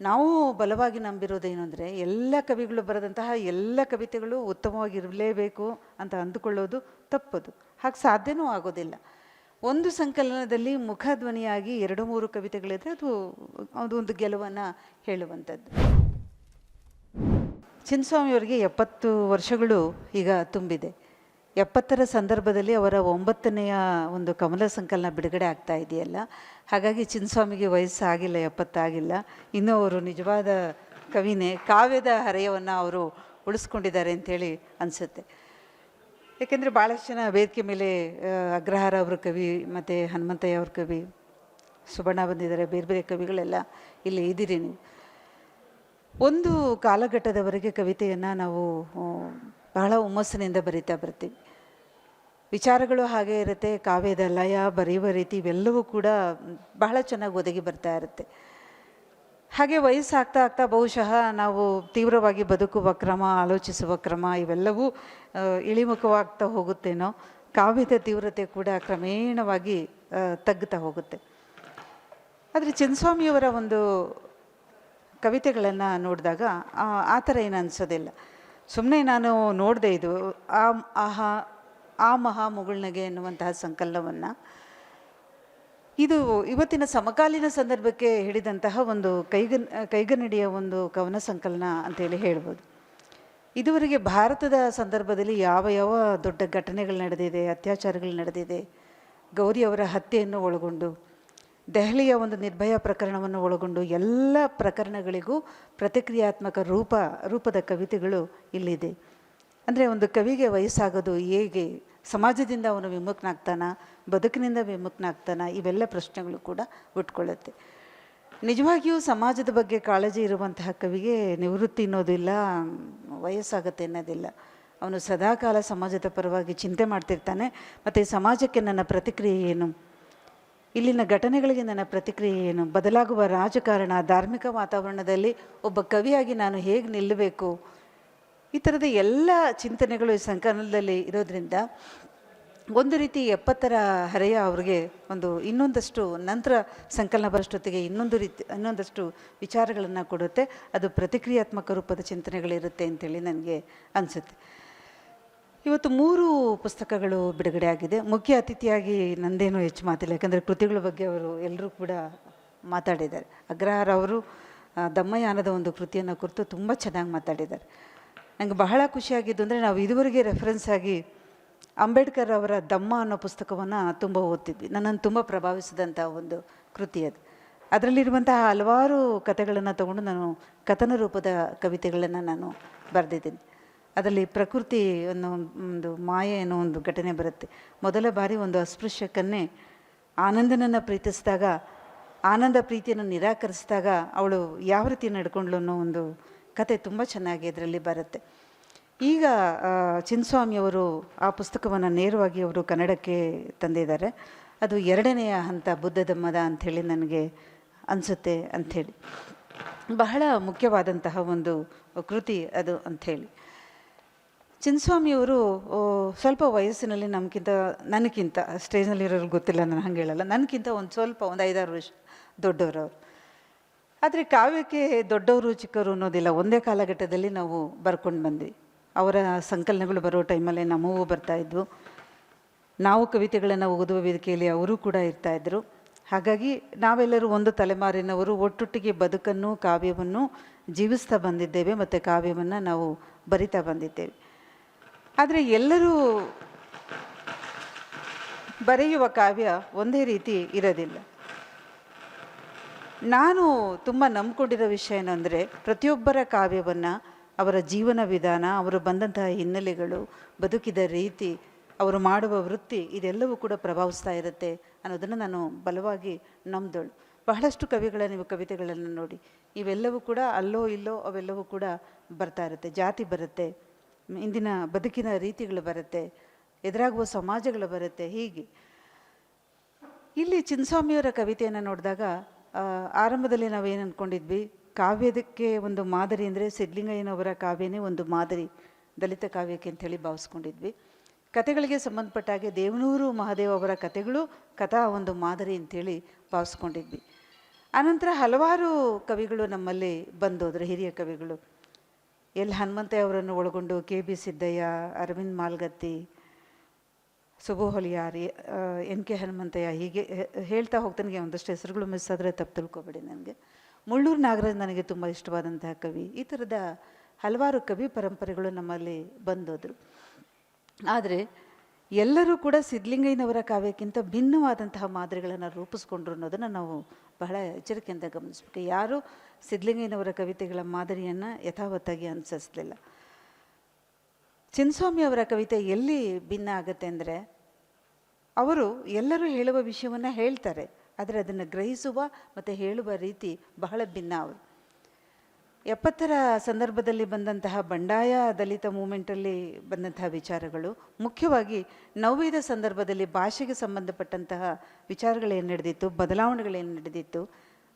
ನಾವು ಬಲವಾಗಿ ನಂಬಿರೋದೇನು ಅಂದರೆ ಎಲ್ಲ ಕವಿಗಳು ಬರೆದಂತಹ ಎಲ್ಲ ಕವಿತೆಗಳು ಉತ್ತಮವಾಗಿರಲೇಬೇಕು ಅಂತ ಅಂದುಕೊಳ್ಳೋದು ತಪ್ಪದು. ಹಾಗೆ ಸಾಧ್ಯವೂ ಆಗೋದಿಲ್ಲ. ಒಂದು ಸಂಕಲನದಲ್ಲಿ ಮುಖಧ್ವನಿಯಾಗಿ ಎರಡು ಮೂರು ಕವಿತೆಗಳಿದ್ರೆ ಅದು ಅದೊಂದು ಗೆಲುವನ್ನು ಹೇಳುವಂಥದ್ದು. ಚಿನ್ನಸ್ವಾಮಿಯವರಿಗೆ ಎಪ್ಪತ್ತು ವರ್ಷಗಳು ಈಗ ತುಂಬಿದೆ. ಎಪ್ಪತ್ತರ ಸಂದರ್ಭದಲ್ಲಿ ಅವರ ಒಂಬತ್ತನೆಯ ಒಂದು ಕಮಲ ಸಂಕಲನ ಬಿಡುಗಡೆ ಆಗ್ತಾ ಇದೆಯಲ್ಲ? ಹಾಗಾಗಿ ಚಿನ್ನಸ್ವಾಮಿಗೆ ವಯಸ್ಸಾಗಿಲ್ಲ, ಎಪ್ಪತ್ತಾಗಿಲ್ಲ. ಇನ್ನೂ ಅವರು ನಿಜವಾದ ಕವಿನೇ. ಕಾವ್ಯದ ಹರೆಯವನ್ನು ಅವರು ಉಳಿಸ್ಕೊಂಡಿದ್ದಾರೆ ಅಂಥೇಳಿ ಅನಿಸುತ್ತೆ. ಏಕೆಂದರೆ ಭಾಳಷ್ಟು ಜನ ವೇದಿಕೆ ಮೇಲೆ ಅಗ್ರಹಾರ ಅವ್ರ ಕವಿ ಮತ್ತು ಹನುಮಂತಯ್ಯ ಅವ್ರ ಕವಿ, ಸುಬಣ್ಣ ಬಂದಿದ್ದಾರೆ, ಬೇರೆ ಬೇರೆ ಕವಿಗಳೆಲ್ಲ ಇಲ್ಲಿ ಇದ್ದೀರಿ ಒಂದು ಕಾಲಘಟ್ಟದವರೆಗೆ ಕವಿತೆಯನ್ನು ನಾವು ಬಹಳ ಹುಮ್ಮಸ್ಸಿನಿಂದ ಬರಿತಾ ಬರ್ತೀವಿ. ವಿಚಾರಗಳು ಹಾಗೆ ಇರುತ್ತೆ, ಕಾವ್ಯದ ಲಯ, ಬರೆಯುವ ರೀತಿ ಇವೆಲ್ಲವೂ ಕೂಡ ಬಹಳ ಚೆನ್ನಾಗಿ ಒದಗಿ ಬರ್ತಾ ಇರುತ್ತೆ. ಹಾಗೆ ವಯಸ್ಸಾಗ್ತಾ ಆಗ್ತಾ ಬಹುಶಃ ನಾವು ತೀವ್ರವಾಗಿ ಬದುಕುವ ಕ್ರಮ, ಆಲೋಚಿಸುವ ಕ್ರಮ ಇವೆಲ್ಲವೂ ಇಳಿಮುಖವಾಗ್ತಾ ಹೋಗುತ್ತೇನೋ, ಕಾವ್ಯದ ತೀವ್ರತೆ ಕೂಡ ಕ್ರಮೇಣವಾಗಿ ತಗ್ಗುತ್ತಾ ಹೋಗುತ್ತೆ. ಆದರೆ ಚಿನ್ಸ್ವಾಮಿಯವರ ಒಂದು ಕವಿತೆಗಳನ್ನು ನೋಡಿದಾಗ, ಆ ಥರ ಏನು ಅನಿಸೋದಿಲ್ಲ ಸುಮ್ಮನೆ ನಾನು ನೋಡಿದೆ ಇದು, ಆ, ಆಹಾ ಆ ಮಹಾ ಮುಗುಳ್ನಗೆ ಎನ್ನುವಂತಹ ಸಂಕಲನವನ್ನು ಇದು ಇವತ್ತಿನ ಸಮಕಾಲೀನ ಸಂದರ್ಭಕ್ಕೆ ಹಿಡಿದಂತಹ ಒಂದು ಕೈಗನ್ ಕೈಗನ್ನಡಿಯ ಒಂದು ಕವನ ಸಂಕಲನ ಅಂತೇಳಿ ಹೇಳ್ಬೋದು. ಇದುವರೆಗೆ ಭಾರತದ ಸಂದರ್ಭದಲ್ಲಿ ಯಾವ ಯಾವ ದೊಡ್ಡ ಘಟನೆಗಳು ನಡೆದಿದೆ, ಅತ್ಯಾಚಾರಗಳು ನಡೆದಿದೆ, ಗೌರಿ ಅವರ ಹತ್ಯೆಯನ್ನು ಒಳಗೊಂಡು, ದೆಹಲಿಯ ಒಂದು ನಿರ್ಭಯ ಪ್ರಕರಣವನ್ನು ಒಳಗೊಂಡು ಎಲ್ಲ ಪ್ರಕರಣಗಳಿಗೂ ಪ್ರತಿಕ್ರಿಯಾತ್ಮಕ ರೂಪ, ರೂಪದ ಕವಿತೆಗಳು ಇಲ್ಲಿದೆ. ಅಂದರೆ ಒಂದು ಕವಿಗೆ ವಯಸ್ಸಾಗೋದು ಹೇಗೆ? ಸಮಾಜದಿಂದ ಅವನು ವಿಮುಖನಾಗ್ತಾನ ಬದುಕಿನಿಂದ ವಿಮುಖನಾಗ್ತಾನ ಇವೆಲ್ಲ ಪ್ರಶ್ನೆಗಳು ಕೂಡ ಉಟ್ಕೊಳ್ಳುತ್ತೆ. ನಿಜವಾಗಿಯೂ ಸಮಾಜದ ಬಗ್ಗೆ ಕಾಳಜಿ ಇರುವಂತಹ ಕವಿಗೆ ನಿವೃತ್ತಿ ಅನ್ನೋದಿಲ್ಲ, ವಯಸ್ಸಾಗತ್ತೆ ಅನ್ನೋದಿಲ್ಲ. ಅವನು ಸದಾಕಾಲ ಸಮಾಜದ ಪರವಾಗಿ ಚಿಂತೆ ಮಾಡ್ತಿರ್ತಾನೆ, ಮತ್ತು ಸಮಾಜಕ್ಕೆ ನನ್ನ ಪ್ರತಿಕ್ರಿಯೆ ಏನು? ಇಲ್ಲಿನ ಘಟನೆಗಳಿಗೆ ನನ್ನ ಪ್ರತಿಕ್ರಿಯೆ ಏನು? ಬದಲಾಗುವ ರಾಜಕಾರಣ, ಧಾರ್ಮಿಕ ವಾತಾವರಣದಲ್ಲಿ ಒಬ್ಬ ಕವಿಯಾಗಿ ನಾನು ಹೇಗೆ ನಿಲ್ಲಬೇಕು? ಈ ಥರದ ಎಲ್ಲ ಚಿಂತನೆಗಳು ಈ ಸಂಕಲನದಲ್ಲಿ ಇರೋದ್ರಿಂದ ಒಂದು ರೀತಿ ಎಪ್ಪತ್ತರ ಹರೆಯ ಅವ್ರಿಗೆ ಒಂದು ಇನ್ನೊಂದಷ್ಟು ನಂತರ ಸಂಕಲನ ಬರೋಷ್ಟೊತ್ತಿಗೆ ಇನ್ನೊಂದು ರೀತಿ, ಇನ್ನೊಂದಷ್ಟು ವಿಚಾರಗಳನ್ನು ಕೊಡುತ್ತೆ. ಅದು ಪ್ರತಿಕ್ರಿಯಾತ್ಮಕ ರೂಪದ ಚಿಂತನೆಗಳಿರುತ್ತೆ ಅಂತೇಳಿ ನನಗೆ ಅನಿಸುತ್ತೆ. ಇವತ್ತು ಮೂರು ಪುಸ್ತಕಗಳು ಬಿಡುಗಡೆ ಆಗಿದೆ. ಮುಖ್ಯ ಅತಿಥಿಯಾಗಿ ನಂದೇನು ಹೆಚ್ಚು ಮಾತಿಲ್ಲ. ಯಾಕಂದರೆ ಕೃತಿಗಳ ಬಗ್ಗೆ ಅವರು ಎಲ್ಲರೂ ಕೂಡ ಮಾತಾಡಿದ್ದಾರೆ. ಅಗ್ರಹಾರ ಅವರು ದಮ್ಮಯಾನದ ಒಂದು ಕೃತಿಯನ್ನು ಕುರಿತು ತುಂಬ ಚೆನ್ನಾಗಿ ಮಾತಾಡಿದ್ದಾರೆ. ನನಗೆ ಬಹಳ ಖುಷಿಯಾಗಿದ್ದು ಅಂದರೆ ನಾವು ಇದುವರೆಗೆ ರೆಫರೆನ್ಸ್ ಆಗಿ ಅಂಬೇಡ್ಕರ್ ಅವರ ದಮ್ಮ ಅನ್ನೋ ಪುಸ್ತಕವನ್ನು ತುಂಬ ಓದ್ತಿದ್ವಿ. ನನ್ನನ್ನು ತುಂಬ ಪ್ರಭಾವಿಸಿದಂಥ ಒಂದು ಕೃತಿ ಅದು. ಅದರಲ್ಲಿರುವಂತಹ ಹಲವಾರು ಕಥೆಗಳನ್ನು ತಗೊಂಡು ನಾನು ಕಥನ ರೂಪದ ಕವಿತೆಗಳನ್ನು ನಾನು ಬರೆದಿದ್ದೀನಿ. ಅದರಲ್ಲಿ ಪ್ರಕೃತಿ ಅನ್ನೋ ಒಂದು ಮಾಯೆ ಅನ್ನೋ ಒಂದು ಘಟನೆ ಬರುತ್ತೆ. ಮೊದಲ ಬಾರಿ ಒಂದು ಅಸ್ಪೃಶ್ಯಕನ್ನೇ ಆನಂದನನ್ನು ಪ್ರೀತಿಸಿದಾಗ, ಆನಂದ ಪ್ರೀತಿಯನ್ನು ನಿರಾಕರಿಸಿದಾಗ ಅವಳು ಯಾವ ರೀತಿ ನಡ್ಕೊಂಡ್ಳು ಅನ್ನೋ ಒಂದು ಕತೆ ತುಂಬ ಚೆನ್ನಾಗಿ ಇದರಲ್ಲಿ ಬರುತ್ತೆ. ಈಗ ಚಿನ್ಸ್ವಾಮಿಯವರು ಆ ಪುಸ್ತಕವನ್ನು ನೇರವಾಗಿ ಅವರು ಕನ್ನಡಕ್ಕೆ ತಂದಿದ್ದಾರೆ. ಅದು ಎರಡನೆಯ ಹಂತ ಬುದ್ಧ ಧಮ್ಮದ ಅಂಥೇಳಿ ನನಗೆ ಅನಿಸುತ್ತೆ ಅಂಥೇಳಿ. ಬಹಳ ಮುಖ್ಯವಾದಂತಹ ಒಂದು ಕೃತಿ ಅದು ಅಂಥೇಳಿ. ಚಿನ್ನಸ್ವಾಮಿಯವರು ಆ, ಸ್ವಲ್ಪ ವಯಸ್ಸಿನಲ್ಲಿ ನಮಗಿಂತ ನನಗಿಂತ ಸ್ಟೇಜ್ನಲ್ಲಿರೋರು ಗೊತ್ತಿಲ್ಲ ನಾನು ಹಂಗೆ ಹೇಳಲ್ಲ ನನಗಿಂತ ಒಂದು ಸ್ವಲ್ಪ ಒಂದು ಐದಾರು ವರ್ಷ ದೊಡ್ಡವರು ಅವರು. ಆದರೆ ಕಾವ್ಯಕ್ಕೆ ದೊಡ್ಡವರು, ಚಿಕ್ಕವರು ಅನ್ನೋದಿಲ್ಲ. ಒಂದೇ ಕಾಲಘಟ್ಟದಲ್ಲಿ ನಾವು ಬರ್ಕೊಂಡು ಬಂದ್ವಿ. ಅವರ ಸಂಕಲನಗಳು ಬರೋ ಟೈಮಲ್ಲೇ ನಮ್ಮವು ಬರ್ತಾಯಿದ್ವು ನಾವು ಕವಿತೆಗಳನ್ನು ಓದುವ ವೇದಿಕೆಯಲ್ಲಿ ಅವರು ಕೂಡ ಇರ್ತಾಯಿದ್ರು ಹಾಗಾಗಿ ನಾವೆಲ್ಲರೂ ಒಂದು ತಲೆಮಾರಿನವರು. ಒಟ್ಟೊಟ್ಟಿಗೆ ಬದುಕನ್ನು, ಕಾವ್ಯವನ್ನು ಜೀವಿಸ್ತಾ ಬಂದಿದ್ದೇವೆ ಮತ್ತು ಕಾವ್ಯವನ್ನು ನಾವು ಬರಿತಾ ಬಂದಿದ್ದೇವೆ. ಆದರೆ ಎಲ್ಲರೂ ಬರೆಯುವ ಕಾವ್ಯ ಒಂದೇ ರೀತಿ ಇರೋದಿಲ್ಲ. ನಾನು ತುಂಬ ನಂಬಿಕೊಂಡಿರೋ ವಿಷಯ ಏನಂದರೆ, ಪ್ರತಿಯೊಬ್ಬರ ಕಾವ್ಯವನ್ನು, ಅವರ ಜೀವನ ವಿಧಾನ, ಅವರು ಬಂದಂತಹ ಹಿನ್ನೆಲೆಗಳು, ಬದುಕಿದ ರೀತಿ, ಅವರು ಮಾಡುವ ವೃತ್ತಿ, ಇದೆಲ್ಲವೂ ಕೂಡ ಪ್ರಭಾವಿಸ್ತಾ ಇರುತ್ತೆ ಅನ್ನೋದನ್ನು ನಾನು ಬಲವಾಗಿ ನಂಬ್ದಳು. ಬಹಳಷ್ಟು ಕವಿಗಳ ನೀವು ಕವಿತೆಗಳನ್ನು ನೋಡಿ, ಇವೆಲ್ಲವೂ ಕೂಡ ಅಲ್ಲೋ ಇಲ್ಲೋ ಅವೆಲ್ಲವೂ ಕೂಡ ಬರ್ತಾ ಇರುತ್ತೆ. ಜಾತಿ ಬರುತ್ತೆ, ಇಂದಿನ ಬದುಕಿನ ರೀತಿಗಳು ಬರುತ್ತೆ, ಎದುರಾಗುವ ಸಮಾಜಗಳು ಬರುತ್ತೆ, ಹೀಗೆ. ಇಲ್ಲಿ ಚಿನ್ಸ್ವಾಮಿಯವರ ಕವಿತೆಯನ್ನು ನೋಡಿದಾಗ ಆರಂಭದಲ್ಲಿ ನಾವೇನು ಅಂದ್ಕೊಂಡಿದ್ವಿ ಕಾವ್ಯದಕ್ಕೆ ಒಂದು ಮಾದರಿ ಅಂದರೆ ಸಿದ್ಲಿಂಗಯ್ಯನವರ ಕಾವ್ಯನೇ ಒಂದು ಮಾದರಿ, ದಲಿತ ಕಾವ್ಯಕ್ಕೆ ಅಂಥೇಳಿ ಭಾವಿಸ್ಕೊಂಡಿದ್ವಿ. ಕತೆಗಳಿಗೆ ಸಂಬಂಧಪಟ್ಟ ಹಾಗೆ ದೇವನೂರು ಮಹಾದೇವ ಅವರ ಕತೆಗಳು ಕಥಾ ಒಂದು ಮಾದರಿ ಅಂಥೇಳಿ ಭಾವಿಸ್ಕೊಂಡಿದ್ವಿ. ಆನಂತರ ಹಲವಾರು ಕವಿಗಳು ನಮ್ಮಲ್ಲಿ ಬಂದೋದ್ರು, ಹಿರಿಯ ಕವಿಗಳು. ಎಲ್ ಹನುಮಂತಯ್ಯ ಅವರನ್ನು ಒಳಗೊಂಡು K B Siddaiah, Aravind Malagatti Subbu Holeyar N K Hanumanthaiah ಹೀಗೆ ಹೇಳ್ತಾ ಹೋಗ್ತಾನೆ ಒಂದಷ್ಟು ಹೆಸರುಗಳು ಮಿಸ್ ಆದರೆ ತಪ್ಪು ತಿಳ್ಕೊಬೇಡಿ ನನಗೆ. ಮುಳ್ಳೂರು ನಾಗರಾಜ್ ನನಗೆ ತುಂಬ ಇಷ್ಟವಾದಂತಹ ಕವಿ. ಈ ಥರದ ಹಲವಾರು ಕವಿ ಪರಂಪರೆಗಳು ನಮ್ಮಲ್ಲಿ ಬಂದೋದ್ರು. ಆದರೆ ಎಲ್ಲರೂ ಕೂಡ ಸಿದ್ಧಲಿಂಗಯ್ಯನವರ ಕಾವ್ಯಕ್ಕಿಂತ ಭಿನ್ನವಾದಂತಹ ಮಾದರಿಗಳನ್ನು ರೂಪಿಸ್ಕೊಂಡ್ರು ಅನ್ನೋದನ್ನು ನಾವು ಬಹಳ ಎಚ್ಚರಿಕೆಯಿಂದ ಗಮನಿಸ್ಬೇಕು. ಯಾರೂ ಸಿದ್ಧಲಿಂಗಯ್ಯನವರ ಕವಿತೆಗಳ ಮಾದರಿಯನ್ನು ಯಥಾವತ್ತಾಗಿ ಅನುಸರಿಸಲಿಲ್ಲ. ಚಿನ್ನಸ್ವಾಮಿ ಅವರ ಕವಿತೆ ಎಲ್ಲಿ ಭಿನ್ನ ಆಗುತ್ತೆ ಅಂದರೆ, ಅವರು ಎಲ್ಲರೂ ಹೇಳುವ ವಿಷಯವನ್ನು ಹೇಳ್ತಾರೆ, ಆದರೆ ಅದನ್ನು ಗ್ರಹಿಸುವ ಮತ್ತು ಹೇಳುವ ರೀತಿ ಬಹಳ ಭಿನ್ನ ಅವರು. ಎಪ್ಪತ್ತರ ಸಂದರ್ಭದಲ್ಲಿ ಬಂದಂತಹ ಬಂಡಾಯ ದಲಿತ ಮೂಮೆಂಟಲ್ಲಿ ಬಂದಂತಹ ವಿಚಾರಗಳು, ಮುಖ್ಯವಾಗಿ ನವ್ಯದ ಸಂದರ್ಭದಲ್ಲಿ ಭಾಷೆಗೆ ಸಂಬಂಧಪಟ್ಟಂತಹ ವಿಚಾರಗಳೇನು ನಡೆದಿತ್ತು ಬದಲಾವಣೆಗಳೇನು ನಡೆದಿತ್ತು,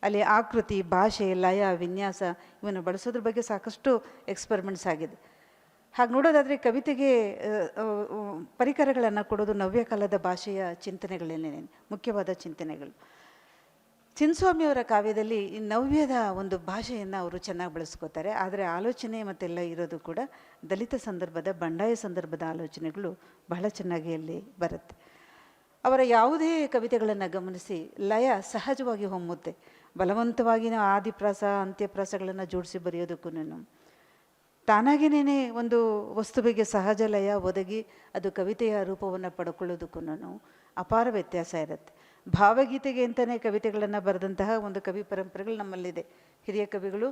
ಅಲ್ಲಿ ಆಕೃತಿ, ಭಾಷೆ, ಲಯ, ವಿನ್ಯಾಸ ಇವನ್ನು ಬಳಸೋದ್ರ ಬಗ್ಗೆ ಸಾಕಷ್ಟು ಎಕ್ಸ್ಪೆರಿಮೆಂಟ್ಸ್ ಆಗಿದೆ. ಹಾಗೆ ನೋಡೋದಾದರೆ ಕವಿತೆಗೆ ಪರಿಕರಗಳನ್ನು ಕೊಡೋದು ನವ್ಯ ಕಾಲದ ಭಾಷೆಯ ಚಿಂತನೆಗಳೇನೇ, ಮುಖ್ಯವಾದ ಚಿಂತನೆಗಳು. ಚಿನ್ಸ್ವಾಮಿಯವರ ಕಾವ್ಯದಲ್ಲಿ ಈ ನವ್ಯದ ಒಂದು ಭಾಷೆಯನ್ನು ಅವರು ಚೆನ್ನಾಗಿ ಬಳಸ್ಕೋತಾರೆ. ಆದರೆ ಆಲೋಚನೆ ಮತ್ತೆಲ್ಲ ಇರೋದು ಕೂಡ ದಲಿತ ಸಂದರ್ಭದ, ಬಂಡಾಯ ಸಂದರ್ಭದ ಆಲೋಚನೆಗಳು ಬಹಳ ಚೆನ್ನಾಗಿ ಅಲ್ಲಿ ಬರುತ್ತೆ. ಅವರ ಯಾವುದೇ ಕವಿತೆಗಳನ್ನು ಗಮನಿಸಿ, ಲಯ ಸಹಜವಾಗಿ ಹೊಮ್ಮುತ್ತೆ. ಬಲವಂತವಾಗಿ ನಾವು ಆದಿಪ್ರಾಸ, ಅಂತ್ಯಪ್ರಾಸಗಳನ್ನು ಜೋಡಿಸಿ ಬರೆಯೋದಕ್ಕೂ ತಾನಾಗೇನೇ ಒಂದು ವಸ್ತುವಿಗೆ ಸಹಜ ಲಯ ಒದಗಿ ಅದು ಕವಿತೆಯ ರೂಪವನ್ನು ಪಡ್ಕೊಳ್ಳೋದಕ್ಕೂ ಅಪಾರ ವ್ಯತ್ಯಾಸ ಇರುತ್ತೆ. ಭಾವಗೀತೆಗೆ ಅಂತಲೇ ಕವಿತೆಗಳನ್ನು ಬರೆದಂತಹ ಒಂದು ಕವಿ ಪರಂಪರೆಗಳು ನಮ್ಮಲ್ಲಿದೆ. ಹಿರಿಯ ಕವಿಗಳು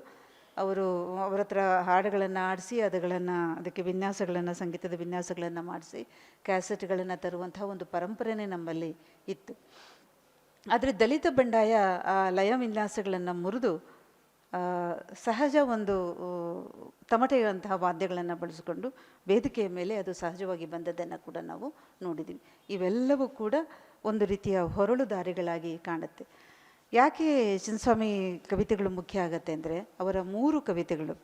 ಅವರು ಅವರ ಹತ್ರ ಹಾಡುಗಳನ್ನು ಆಡಿಸಿ, ಅದುಗಳನ್ನು, ಅದಕ್ಕೆ ವಿನ್ಯಾಸಗಳನ್ನು, ಸಂಗೀತದ ವಿನ್ಯಾಸಗಳನ್ನು ಮಾಡಿಸಿ, ಕ್ಯಾಸೆಟ್ಗಳನ್ನು ತರುವಂತಹ ಒಂದು ಪರಂಪರೆನೇ ನಮ್ಮಲ್ಲಿ ಇತ್ತು. ಆದರೆ ದಲಿತ ಬಂಡಾಯ ಆ ಲಯ ವಿನ್ಯಾಸಗಳನ್ನು ಮುರಿದು ಸಹಜ ಒಂದು ತಮಟೆಯಂತಹ ವಾದ್ಯಗಳನ್ನು ಬಳಸಿಕೊಂಡು ವೇದಿಕೆಯ ಮೇಲೆ ಅದು ಸಹಜವಾಗಿ ಬಂದದ್ದನ್ನು ಕೂಡ ನಾವು ನೋಡಿದ್ದೀವಿ ಇವೆಲ್ಲವೂ ಕೂಡ ಒಂದು ರೀತಿಯ ಹೊರಳು ದಾರಿಗಳಾಗಿ ಕಾಣುತ್ತೆ. ಯಾಕೆ ಚಿನ್ನಸ್ವಾಮಿ ಕವಿತೆಗಳು ಮುಖ್ಯ ಆಗತ್ತೆ ಅಂದರೆ, ಅವರ ಮೂರು ಕವಿತೆಗಳು,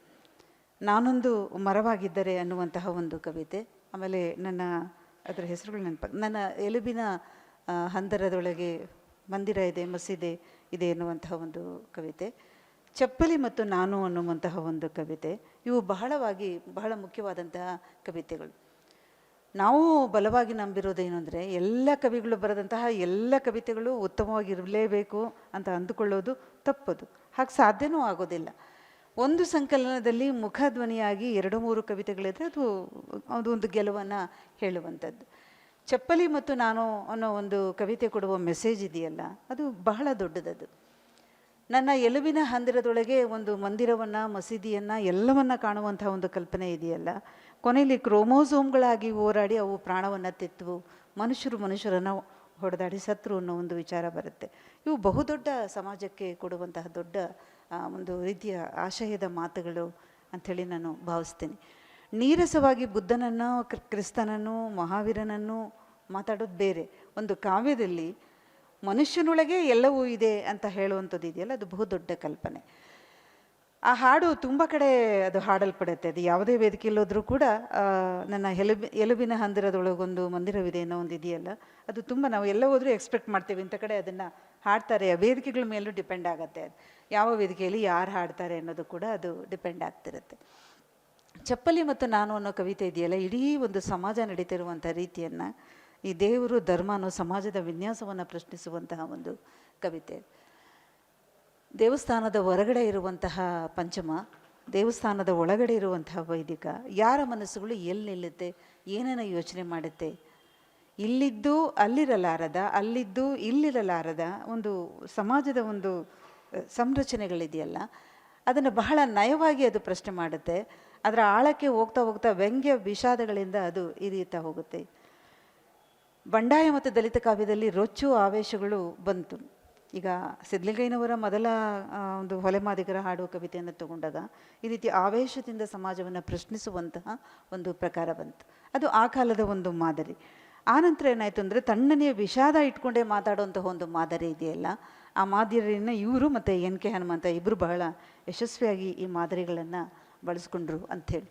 ನಾನೊಂದು ಮರವಾಗಿದ್ದರೆ ಅನ್ನುವಂತಹ ಒಂದು ಕವಿತೆ, ಆಮೇಲೆ ನನ್ನ ಅದರ ಹೆಸರುಗಳು ನೆನಪ ನನ್ನ ಎಲುಬಿನ ಹಂದರದೊಳಗೆ ಮಂದಿರ ಇದೆ, ಮಸೀದೆ ಇದೆ ಎನ್ನುವಂತಹ ಒಂದು ಕವಿತೆ. ಚಪ್ಪಲಿ ಮತ್ತು ನಾನು ಅನ್ನುವಂತಹ ಒಂದು ಕವಿತೆ, ಇವು ಬಹಳವಾಗಿ, ಬಹಳ ಮುಖ್ಯವಾದಂತಹ ಕವಿತೆಗಳು. ನಾವು ಬಲವಾಗಿ ನಂಬಿರೋದೇನು ಅಂದರೆ, ಎಲ್ಲ ಕವಿಗಳು ಬರೆದಂತಹ ಎಲ್ಲ ಕವಿತೆಗಳು ಉತ್ತಮವಾಗಿರಲೇಬೇಕು ಅಂತ ಅಂದುಕೊಳ್ಳೋದು ತಪ್ಪದು. ಹಾಗೆ ಸಾಧ್ಯನೂ ಆಗೋದಿಲ್ಲ. ಒಂದು ಸಂಕಲನದಲ್ಲಿ ಮುಖಧ್ವನಿಯಾಗಿ ಎರಡು ಮೂರು ಕವಿತೆಗಳಿದ್ರೆ ಅದು ಅದು ಒಂದು ಗೆಲುವನ್ನು ಹೇಳುವಂಥದ್ದು. ಚಪ್ಪಲಿ ಮತ್ತು ನಾನು ಅನ್ನೋ ಒಂದು ಕವಿತೆ ಕೊಡುವ ಮೆಸೇಜ್ ಇದೆಯಲ್ಲ, ಅದು ಬಹಳ ದೊಡ್ಡದದು. ನನ್ನ ಎಲುಬಿನ ಹಂದಿರದೊಳಗೆ ಒಂದು ಮಂದಿರವನ್ನು, ಮಸೀದಿಯನ್ನು, ಎಲ್ಲವನ್ನ ಕಾಣುವಂಥ ಒಂದು ಕಲ್ಪನೆ ಇದೆಯಲ್ಲ. ಕೊನೆಯಲ್ಲಿ ಕ್ರೋಮೋಸೋಮ್ಗಳಾಗಿ ಹೋರಾಡಿ ಅವು ಪ್ರಾಣವನ್ನು ತೆತ್ತವು. ಮನುಷ್ಯರು ಮನುಷ್ಯರನ್ನು ಹೊಡೆದಾಡಿ ಸತ್ರು ಅನ್ನೋ ಒಂದು ವಿಚಾರ ಬರುತ್ತೆ. ಇವು ಬಹುದೊಡ್ಡ ಸಮಾಜಕ್ಕೆ ಕೊಡುವಂತಹ ದೊಡ್ಡ ಒಂದು ರೀತಿಯ ಆಶಯದ ಮಾತುಗಳು ಅಂಥೇಳಿ ನಾನು ಭಾವಿಸ್ತೀನಿ. ನೀರಸವಾಗಿ ಬುದ್ಧನನ್ನು, ಕ್ರಿ- ಕ್ರಿಸ್ತನನ್ನು, ಮಹಾವೀರನನ್ನು ಮಾತಾಡೋದು ಬೇರೆ. ಒಂದು ಕಾವ್ಯದಲ್ಲಿ ಮನುಷ್ಯನೊಳಗೆ ಎಲ್ಲವೂ ಇದೆ ಅಂತ ಹೇಳುವಂಥದ್ದು ಇದೆಯಲ್ಲ? ಅದು ಬಹುದೊಡ್ಡ ಕಲ್ಪನೆ. ಆ ಹಾಡು ತುಂಬ ಕಡೆ ಅದು ಹಾಡಲ್ಪಡುತ್ತೆ. ಅದು ಯಾವುದೇ ವೇದಿಕೆಯಲ್ಲೋದ್ರೂ ಕೂಡ ನನ್ನ ಎಲುಬಿ, ಎಲುಬಿನ ಹಂದಿರದೊಳಗೊಂದು ಮಂದಿರವಿದೆ ಅನ್ನೋ ಒಂದು ಇದೆಯಲ್ಲ? ಅದು ತುಂಬ ನಾವು ಎಲ್ಲ ಹೋದರೂ ಎಕ್ಸ್ಪೆಕ್ಟ್ ಮಾಡ್ತೀವಿ. ಇಂಥ ಕಡೆ ಅದನ್ನು ಹಾಡ್ತಾರೆ. ಆ ವೇದಿಕೆಗಳ ಮೇಲೂ ಡಿಪೆಂಡ್ ಆಗುತ್ತೆ ಅದು. ಯಾವ ವೇದಿಕೆಯಲ್ಲಿ ಯಾರು ಹಾಡ್ತಾರೆ ಅನ್ನೋದು ಕೂಡ ಅದು ಡಿಪೆಂಡ್ ಆಗ್ತಿರುತ್ತೆ. ಚಪ್ಪಲಿ ಮತ್ತು ನಾನು ಅನ್ನೋ ಕವಿತೆ ಇದೆಯಲ್ಲ? ಇಡೀ ಒಂದು ಸಮಾಜ ನಡೀತಿರುವಂಥ ರೀತಿಯನ್ನು ಈ ದೇವರು ಧರ್ಮ ಅನ್ನೋ ಸಮಾಜದ ವಿನ್ಯಾಸವನ್ನು ಪ್ರಶ್ನಿಸುವಂತಹ ಒಂದು ಕವಿತೆ. ದೇವಸ್ಥಾನದ ಹೊರಗಡೆ ಇರುವಂತಹ ಪಂಚಮ, ದೇವಸ್ಥಾನದ ಒಳಗಡೆ ಇರುವಂತಹ ವೈದಿಕ, ಯಾರ ಮನಸ್ಸುಗಳು ಎಲ್ಲಿ ನಿಲ್ಲುತ್ತೆ, ಏನೇನೋ ಯೋಚನೆ ಮಾಡುತ್ತೆ, ಇಲ್ಲಿದ್ದು ಅಲ್ಲಿರಲಾರದ, ಅಲ್ಲಿದ್ದು ಇಲ್ಲಿರಲಾರದ ಒಂದು ಸಮಾಜದ ಒಂದು ಸಂರಚನೆಗಳಿದೆಯಲ್ಲ, ಅದನ್ನು ಬಹಳ ನಯವಾಗಿ ಅದು ಪ್ರಶ್ನೆ ಮಾಡುತ್ತೆ. ಅದರ ಆಳಕ್ಕೆ ಹೋಗ್ತಾ ಹೋಗ್ತಾ ವ್ಯಂಗ್ಯ ವಿಷಾದಗಳಿಂದ ಅದು ಇರಿಯುತ್ತಾ ಹೋಗುತ್ತೆ. ಬಂಡಾಯ ಮತ್ತು ದಲಿತ ಕಾವ್ಯದಲ್ಲಿ ರೊಚ್ಚು ಆವೇಶಗಳು ಬಂತು. ಈಗ ಸಿದ್ಲಿಂಗಯ್ಯನವರ ಮೊದಲ ಒಂದು ಹೊಲೆಮಾದಿಗರ ಹಾಡುವ ಕವಿತೆಯನ್ನು ತಗೊಂಡಾಗ ಈ ರೀತಿ ಆವೇಶದಿಂದ ಸಮಾಜವನ್ನು ಪ್ರಶ್ನಿಸುವಂತಹ ಒಂದು ಪ್ರಕಾರ ಬಂತು. ಅದು ಆ ಕಾಲದ ಒಂದು ಮಾದರಿ. ಆನಂತರ ಏನಾಯಿತು ಅಂದರೆ ತಣ್ಣನೆಯ ವಿಷಾದ ಇಟ್ಕೊಂಡೇ ಮಾತಾಡುವಂತಹ ಒಂದು ಮಾದರಿ ಇದೆಯಲ್ಲ, ಆ ಮಾದರಿಯನ್ನು ಇವರು ಮತ್ತು ಎನ್ ಕೆ ಹನುಮಂತ ಇಬ್ಬರು ಬಹಳ ಯಶಸ್ವಿಯಾಗಿ ಈ ಮಾದರಿಗಳನ್ನು ಬಳಸ್ಕೊಂಡ್ರು ಅಂಥೇಳಿ.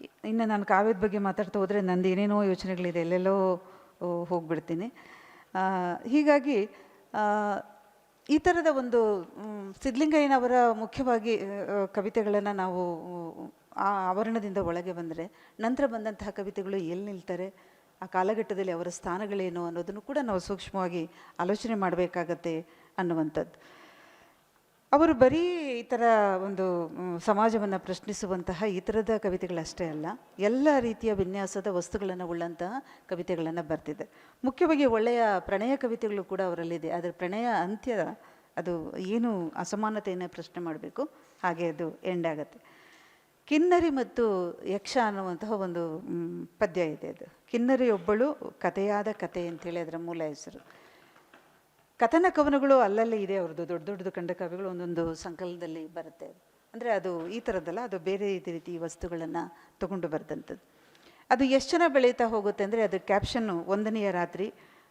ಇನ್ನು ನಾನು ಕಾವ್ಯದ ಬಗ್ಗೆ ಮಾತಾಡ್ತಾ ಹೋದರೆ ನಂದು ಏನೇನೋ ಯೋಚನೆಗಳಿದೆ, ಎಲ್ಲೆಲ್ಲೋ ಹೋಗ್ಬಿಡ್ತೀನಿ. ಹೀಗಾಗಿ ಈ ಥರದ ಒಂದು ಸಿದ್ಧಲಿಂಗಯ್ಯನವರ ಮುಖ್ಯವಾಗಿ ಕವಿತೆಗಳನ್ನು ನಾವು, ಆ ಆವರಣದಿಂದ ಒಳಗೆ ಬಂದರೆ, ನಂತರ ಬಂದಂತಹ ಕವಿತೆಗಳು ಎಲ್ಲಿ ನಿಲ್ತಾರೆ, ಆ ಕಾಲಘಟ್ಟದಲ್ಲಿ ಅವರ ಸ್ಥಾನಗಳೇನು ಅನ್ನೋದನ್ನು ಕೂಡ ನಾವು ಸೂಕ್ಷ್ಮವಾಗಿ ಆಲೋಚನೆ ಮಾಡಬೇಕಾಗತ್ತೆ ಅನ್ನುವಂಥದ್ದು. ಅವರು ಬರೀ ಈ ಥರ ಒಂದು ಸಮಾಜವನ್ನು ಪ್ರಶ್ನಿಸುವಂತಹ ಈ ಥರದ ಕವಿತೆಗಳಷ್ಟೇ ಅಲ್ಲ, ಎಲ್ಲ ರೀತಿಯ ವಿನ್ಯಾಸದ ವಸ್ತುಗಳನ್ನು ಉಳ್ಳಂತಹ ಕವಿತೆಗಳನ್ನು ಬರ್ತಿದೆ. ಮುಖ್ಯವಾಗಿ ಒಳ್ಳೆಯ ಪ್ರಣಯ ಕವಿತೆಗಳು ಕೂಡ ಅವರಲ್ಲಿದೆ. ಆದರೆ ಪ್ರಣಯ ಅಂತ್ಯ ಅದು ಏನು ಅಸಮಾನತೆಯನ್ನು ಪ್ರಶ್ನೆ ಮಾಡಬೇಕು, ಹಾಗೆ ಅದು ಎಂಡ್ ಆಗುತ್ತೆ. ಕಿನ್ನರಿ ಮತ್ತು ಯಕ್ಷ ಅನ್ನುವಂತಹ ಒಂದು ಪದ್ಯ ಇದೆ ಅದು. ಕಿನ್ನರಿ ಒಬ್ಬಳು ಕಥೆಯಾದ ಕತೆ ಅಂತೇಳಿ ಅದರ ಮೂಲ ಹೆಸರು. ಕಥನ ಕವನಗಳು ಅಲ್ಲಲ್ಲಿ ಇದೆ, ಅವ್ರದ್ದು ದೊಡ್ಡ ದೊಡ್ಡದು ಕಂಡ ಕಾವ್ಯಗಳು ಒಂದೊಂದು ಸಂಕಲನದಲ್ಲಿ ಬರುತ್ತೆ. ಅದು ಅಂದರೆ ಅದು ಈ ಥರದ್ದಲ್ಲ ಅದು ಬೇರೆ ರೀತಿ ವಸ್ತುಗಳನ್ನು ತಗೊಂಡು ಬರೆದಂಥದ್ದು. ಅದು ಎಷ್ಟು ಜನ ಬೆಳೀತಾ ಹೋಗುತ್ತೆ ಅಂದರೆ ಅದು ಕ್ಯಾಪ್ಷನ್ನು ಒಂದನೆಯ ರಾತ್ರಿ,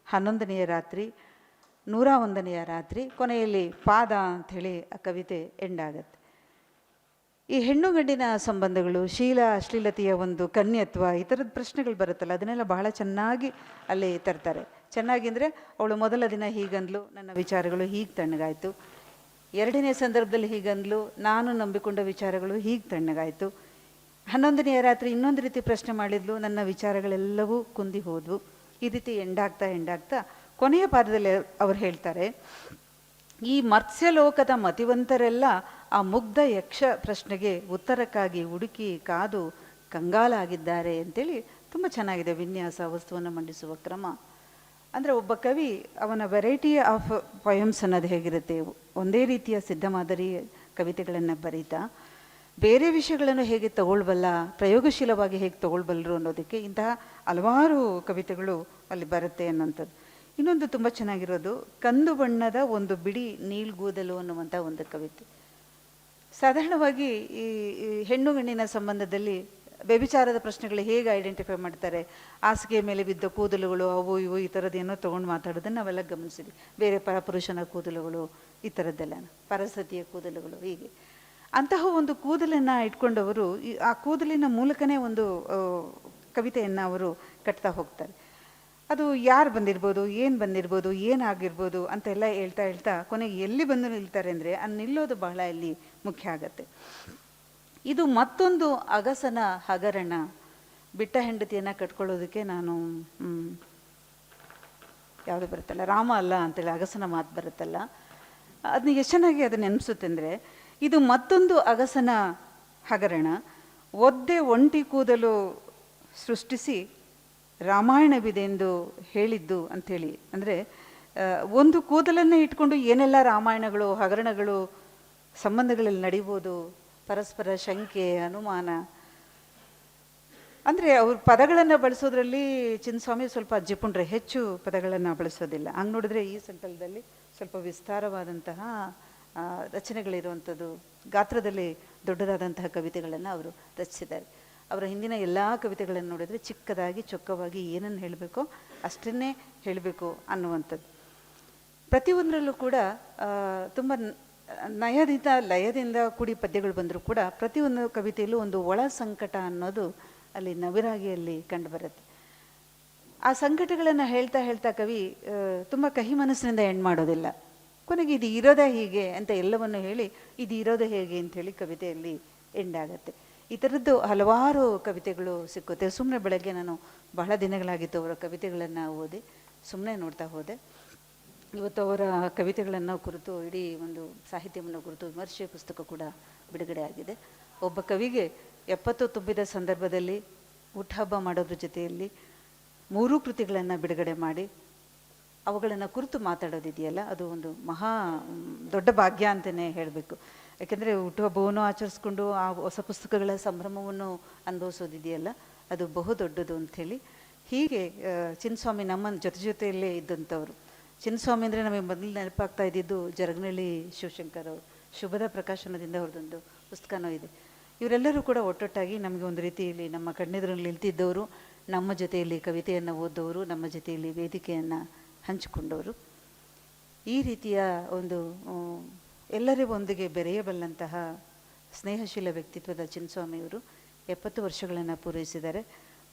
ಹನ್ನೊಂದನೆಯ ರಾತ್ರಿ, ನೂರ ಒಂದನೆಯ ರಾತ್ರಿ, ಕೊನೆಯಲ್ಲಿ ಪಾದ ಅಂಥೇಳಿ ಆ ಕವಿತೆ ಎಂಡ್ ಆಗುತ್ತೆ. ಈ ಹೆಣ್ಣು ಗಂಡಿನ ಸಂಬಂಧಗಳು, ಶೀಲ ಅಶ್ಲೀಲತೆಯ ಒಂದು ಕನ್ಯತ್ವ, ಈ ಥರದ ಪ್ರಶ್ನೆಗಳು ಬರುತ್ತಲ್ಲ, ಅದನ್ನೆಲ್ಲ ಬಹಳ ಚೆನ್ನಾಗಿ ಅಲ್ಲಿ ತರ್ತಾರೆ. ಚೆನ್ನಾಗಿ ಅವಳು ಮೊದಲ ದಿನ ಹೀಗಂದ್ಲು. ನನ್ನ ವಿಚಾರಗಳು ಹೀಗೆ ತಣ್ಣಗಾಯಿತು. ಎರಡನೇ ಸಂದರ್ಭದಲ್ಲಿ ಹೀಗಂದ್ಲು. ನಾನು ನಂಬಿಕೊಂಡ ವಿಚಾರಗಳು ಹೀಗೆ ತಣ್ಣಗಾಯಿತು. ಹನ್ನೊಂದನೆಯ ರಾತ್ರಿ ಇನ್ನೊಂದು ರೀತಿ ಪ್ರಶ್ನೆ ಮಾಡಿದ್ಲು. ನನ್ನ ವಿಚಾರಗಳೆಲ್ಲವೂ ಕುಂದಿ ಹೋದ್ವು. ಈ ರೀತಿ ಎಂಡಾಗ್ತಾ ಎಂಡಾಗ್ತಾ ಕೊನೆಯ ಪಾದದಲ್ಲಿ ಅವ್ರು ಹೇಳ್ತಾರೆ, ಈ ಮತ್ಸ್ಯಲೋಕದ ಮತಿವಂತರೆಲ್ಲ ಆ ಮುಗ್ಧ ಯಕ್ಷ ಪ್ರಶ್ನೆಗೆ ಉತ್ತರಕ್ಕಾಗಿ ಹುಡುಕಿ ಕಾದು ಕಂಗಾಲಾಗಿದ್ದಾರೆ ಅಂತೇಳಿ ತುಂಬ ಚೆನ್ನಾಗಿದೆ ವಿನ್ಯಾಸ, ವಸ್ತುವನ್ನು ಮಂಡಿಸುವ ಕ್ರಮ. ಅಂದರೆ ಒಬ್ಬ ಕವಿ ಅವನ ವೆರೈಟಿ ಆಫ್ ಪೊಯಮ್ಸ್ ಅನ್ನೋದು ಹೇಗಿರುತ್ತೆ? ಒಂದೇ ರೀತಿಯ ಸಿದ್ಧ ಮಾದರಿ ಕವಿತೆಗಳನ್ನು ಬರೀತಾ. ಬೇರೆ ವಿಷಯಗಳನ್ನು ಹೇಗೆ ತಗೊಳ್ಬಲ್ಲ, ಪ್ರಯೋಗಶೀಲವಾಗಿ ಹೇಗೆ ತಗೊಳ್ಬಲ್ಲರು ಅನ್ನೋದಕ್ಕೆ ಇಂತಹ ಹಲವಾರು ಕವಿತೆಗಳು ಅಲ್ಲಿ ಬರುತ್ತೆ ಅನ್ನೋಂಥದ್ದು. ಇನ್ನೊಂದು ತುಂಬ ಚೆನ್ನಾಗಿರೋದು, ಕಂದು ಬಣ್ಣದ ಒಂದು ಬಿಡಿ ನೀಲ್ಗೂದಲು ಅನ್ನುವಂಥ ಒಂದು ಕವಿತೆ. ಸಾಧಾರಣವಾಗಿ ಈ ಹೆಣ್ಣು ಗಣ್ಣಿನ ಸಂಬಂಧದಲ್ಲಿ ವ್ಯಭಿಚಾರದ ಪ್ರಶ್ನೆಗಳು ಹೇಗೆ ಐಡೆಂಟಿಫೈ ಮಾಡ್ತಾರೆ? ಹಾಸಿಗೆ ಮೇಲೆ ಬಿದ್ದ ಕೂದಲುಗಳು, ಅವು ಇವು ಈ ಥರದ್ದೇನೋ ತೊಗೊಂಡು ಮಾತಾಡೋದನ್ನು ನಾವೆಲ್ಲ ಗಮನಿಸಿದ್ವಿ. ಬೇರೆ ಪರಪುರುಷನ ಕೂದಲುಗಳು ಈ ಥರದ್ದೆಲ್ಲ ಪರಸತಿಯ ಕೂದಲುಗಳು ಹೀಗೆ. ಅಂತಹ ಒಂದು ಕೂದಲನ್ನು ಇಟ್ಕೊಂಡವರು ಆ ಕೂದಲಿನ ಮೂಲಕನೇ ಒಂದು ಕವಿತೆಯನ್ನು ಅವರು ಕಟ್ತಾ ಹೋಗ್ತಾರೆ. ಅದು ಯಾರು ಬಂದಿರ್ಬೋದು, ಏನು ಬಂದಿರ್ಬೋದು, ಏನಾಗಿರ್ಬೋದು ಅಂತೆಲ್ಲ ಹೇಳ್ತಾ ಹೇಳ್ತಾ ಕೊನೆಗೆ ಎಲ್ಲಿ ಬಂದು ನಿಲ್ತಾರೆ ಅಂದರೆ ಅದು ನಿಲ್ಲೋದು ಬಹಳ ಇಲ್ಲಿ ಮುಖ್ಯ ಆಗತ್ತೆ. ಇದು ಮತ್ತೊಂದು ಅಗಸನ ಹಗರಣ. ಬಿಟ್ಟ ಹೆಂಡತಿಯನ್ನು ಕಟ್ಕೊಳ್ಳೋದಕ್ಕೆ ನಾನು ಯಾವುದು ಬರುತ್ತಲ್ಲ, ರಾಮ ಅಲ್ಲ ಅಂತೇಳಿ ಅಗಸನ ಮಾತು ಬರುತ್ತಲ್ಲ. ಅದನ್ನ ಎಷ್ಟು ಚೆನ್ನಾಗಿ ಅದು ನೆನೆಸುತ್ತೆ ಅಂದರೆ, ಇದು ಮತ್ತೊಂದು ಅಗಸನ ಹಗರಣ. ಒದ್ದೆ ಒಂಟಿ ಕೂದಲು ಸೃಷ್ಟಿಸಿ ರಾಮಾಯಣವಿದೆ ಎಂದು ಹೇಳಿದ್ದು ಅಂಥೇಳಿ. ಅಂದರೆ ಒಂದು ಕೂದಲನ್ನು ಇಟ್ಕೊಂಡು ಏನೆಲ್ಲ ರಾಮಾಯಣಗಳು, ಹಗರಣಗಳು, ಸಂಬಂಧಗಳಲ್ಲಿ ನಡೀಬೋದು ಪರಸ್ಪರ ಶಂಕೆ, ಅನುಮಾನ. ಅಂದರೆ ಅವ್ರ ಪದಗಳನ್ನು ಬಳಸೋದ್ರಲ್ಲಿ ಚಿನ್ನಸ್ವಾಮಿ ಸ್ವಲ್ಪ ಜಿಪುಣ್ರೆ ಹೆಚ್ಚು ಪದಗಳನ್ನು ಬಳಸೋದಿಲ್ಲ. ಹಂಗೆ ನೋಡಿದ್ರೆ ಈ ಸಂಕಲನದಲ್ಲಿ ಸ್ವಲ್ಪ ವಿಸ್ತಾರವಾದಂತಹ ರಚನೆಗಳಿರುವಂಥದ್ದು, ಗಾತ್ರದಲ್ಲಿ ದೊಡ್ಡದಾದಂತಹ ಕವಿತೆಗಳನ್ನು ಅವರು ರಚಿಸಿದ್ದಾರೆ. ಅವರ ಹಿಂದಿನ ಎಲ್ಲ ಕವಿತೆಗಳನ್ನು ನೋಡಿದರೆ ಚಿಕ್ಕದಾಗಿ, ಚೊಕ್ಕವಾಗಿ ಏನನ್ನು ಹೇಳಬೇಕೋ ಅಷ್ಟನ್ನೇ ಹೇಳಬೇಕು ಅನ್ನುವಂಥದ್ದು. ಪ್ರತಿಯೊಂದರಲ್ಲೂ ಕೂಡ ತುಂಬ ನಯದಿಂದ, ಲಯದಿಂದ ಕೂಡಿ ಪದ್ಯಗಳು ಬಂದರೂ ಕೂಡ ಪ್ರತಿಯೊಂದು ಕವಿತೆಯಲ್ಲೂ ಒಂದು ಒಳ ಸಂಕಟ ಅನ್ನೋದು ಅಲ್ಲಿ ನವಿರಾಗಿಯಲ್ಲಿ ಕಂಡುಬರುತ್ತೆ ಆ ಸಂಕಟಗಳನ್ನು ಹೇಳ್ತಾ ಹೇಳ್ತಾ ಕವಿ ತುಂಬ ಕಹಿ ಮನಸ್ಸಿನಿಂದ ಎಂಡ್ ಮಾಡೋದಿಲ್ಲ. ಕೊನೆಗೆ ಇದು ಇರೋದೇ ಹೀಗೆ ಅಂತ ಎಲ್ಲವನ್ನು ಹೇಳಿ, ಇದು ಇರೋದೇ ಹೇಗೆ ಅಂಥೇಳಿ ಕವಿತೆಯಲ್ಲಿ ಎಂಡ್ ಆಗುತ್ತೆ. ಈ ಥರದ್ದು ಹಲವಾರು ಕವಿತೆಗಳು ಸಿಕ್ಕುತ್ತೆ. ಸುಮ್ಮನೆ ಬೆಳಗ್ಗೆ ನಾನು ಬಹಳ ದಿನಗಳಾಗಿತ್ತು ಅವರ ಕವಿತೆಗಳನ್ನು ಓದಿ ಸುಮ್ಮನೆ ನೋಡ್ತಾ ಹೋದೆ. ಇವತ್ತು ಅವರ ಕವಿತೆಗಳನ್ನು ಕುರಿತು, ಇಡೀ ಒಂದು ಸಾಹಿತ್ಯವನ್ನು ಕುರಿತು ವಿಮರ್ಶೆ ಪುಸ್ತಕ ಕೂಡ ಬಿಡುಗಡೆ ಆಗಿದೆ. ಒಬ್ಬ ಕವಿಗೆ ಎಪ್ಪತ್ತು ತುಂಬಿದ ಸಂದರ್ಭದಲ್ಲಿ ಹುಟ್ಟುಹಬ್ಬ ಮಾಡೋದ್ರ ಜೊತೆಯಲ್ಲಿ ಮೂರೂ ಕೃತಿಗಳನ್ನು ಬಿಡುಗಡೆ ಮಾಡಿ, ಅವುಗಳನ್ನು ಕುರಿತು ಮಾತಾಡೋದಿದೆಯಲ್ಲ, ಅದು ಒಂದು ಮಹಾ, ದೊಡ್ಡ ಭಾಗ್ಯ ಅಂತಲೇ ಹೇಳಬೇಕು. ಯಾಕೆಂದರೆ ಹುಟ್ಟುಹಬ್ಬವನ್ನು ಆಚರಿಸ್ಕೊಂಡು ಆ ಹೊಸ ಪುಸ್ತಕಗಳ ಸಂಭ್ರಮವನ್ನು ಅನುಭವಿಸೋದಿದೆಯಲ್ಲ, ಅದು ಬಹು ದೊಡ್ಡದು ಅಂಥೇಳಿ. ಹೀಗೆ ಚಿನ್ಸ್ವಾಮಿ ನಮ್ಮ ಜೊತೆ ಜೊತೆಯಲ್ಲೇ ಇದ್ದಂಥವ್ರು. ಚಿನ್ನಸ್ವಾಮಿ ಅಂದರೆ ನಮಗೆ ಮೊದಲು ನೆನಪಾಗ್ತಾ ಇದ್ದಿದ್ದು ಜರಗನಹಳ್ಳಿ ಶಿವಶಂಕರ್ ಅವರು. ಶುಭದ ಪ್ರಕಾಶನದಿಂದ ಅವ್ರದ್ದೊಂದು ಪುಸ್ತಕನೂ ಇದೆ. ಇವರೆಲ್ಲರೂ ಕೂಡ ಒಟ್ಟೊಟ್ಟಾಗಿ ನಮಗೆ ಒಂದು ರೀತಿಯಲ್ಲಿ ನಮ್ಮ ಕಣ್ಣೆದುರಲ್ಲಿ ನಿಲ್ತಿದ್ದವರು, ನಮ್ಮ ಜೊತೆಯಲ್ಲಿ ಕವಿತೆಯನ್ನು ಓದೋರು ನಮ್ಮ ಜೊತೆಯಲ್ಲಿ ವೇದಿಕೆಯನ್ನು ಹಂಚಿಕೊಂಡವರು. ಈ ರೀತಿಯ ಒಂದು ಎಲ್ಲರಿಗೊಂದಿಗೆ ಬೆರೆಯಬಲ್ಲಂತಹ ಸ್ನೇಹಶೀಲ ವ್ಯಕ್ತಿತ್ವದ ಚಿನ್ನಸ್ವಾಮಿಯವರು ಎಪ್ಪತ್ತು ವರ್ಷಗಳನ್ನು ಪೂರೈಸಿದ್ದಾರೆ.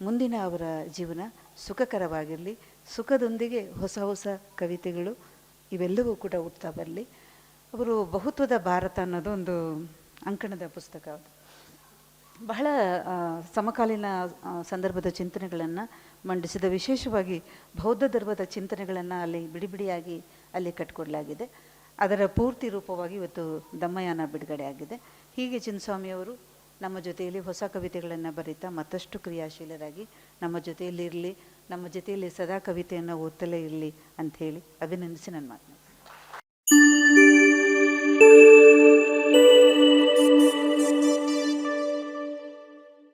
ಮುಂದಿನ ಅವರ ಜೀವನ ಸುಖಕರವಾಗಿರಲಿ. ಸುಖದೊಂದಿಗೆ ಹೊಸ ಹೊಸ ಕವಿತೆಗಳು ಇವೆಲ್ಲವೂ ಕೂಡ ಹುಡ್ತಾ ಬರಲಿ. ಅವರು ಬಹುತ್ವದ ಭಾರತ ಅನ್ನೋದು ಒಂದು ಅಂಕಣದ ಪುಸ್ತಕ. ಬಹಳ ಸಮಕಾಲೀನ ಸಂದರ್ಭದ ಚಿಂತನೆಗಳನ್ನು ಮಂಡಿಸಿದ, ವಿಶೇಷವಾಗಿ ಬೌದ್ಧ ಧರ್ಮದ ಚಿಂತನೆಗಳನ್ನು ಅಲ್ಲಿ ಬಿಡಿಬಿಡಿಯಾಗಿ ಅಲ್ಲಿ ಕಟ್ಕೊಡ್ಲಾಗಿದೆ. ಅದರ ಪೂರ್ತಿ ರೂಪವಾಗಿ ಇವತ್ತು ದಮ್ಮಯಾನ ಬಿಡುಗಡೆ ಆಗಿದೆ. ಹೀಗೆ ಚಿನ್ನಸ್ವಾಮಿಯವರು ನಮ್ಮ ಜೊತೆಯಲ್ಲಿ ಹೊಸ ಕವಿತೆಗಳನ್ನು ಬರೀತಾ ಮತ್ತಷ್ಟು ಕ್ರಿಯಾಶೀಲರಾಗಿ ನಮ್ಮ ಜೊತೆಯಲ್ಲಿ ಇರಲಿ ನಮ್ಮ ಜೊತೆಯಲ್ಲಿ ಸದಾ ಕವಿತೆಯನ್ನು ಓದ್ತಲೇ ಇರಲಿ ಅಂಥೇಳಿ ಅಭಿನಂದಿಸಿ ನನ್ನ ಮಾತನಾಡ್ತೀನಿ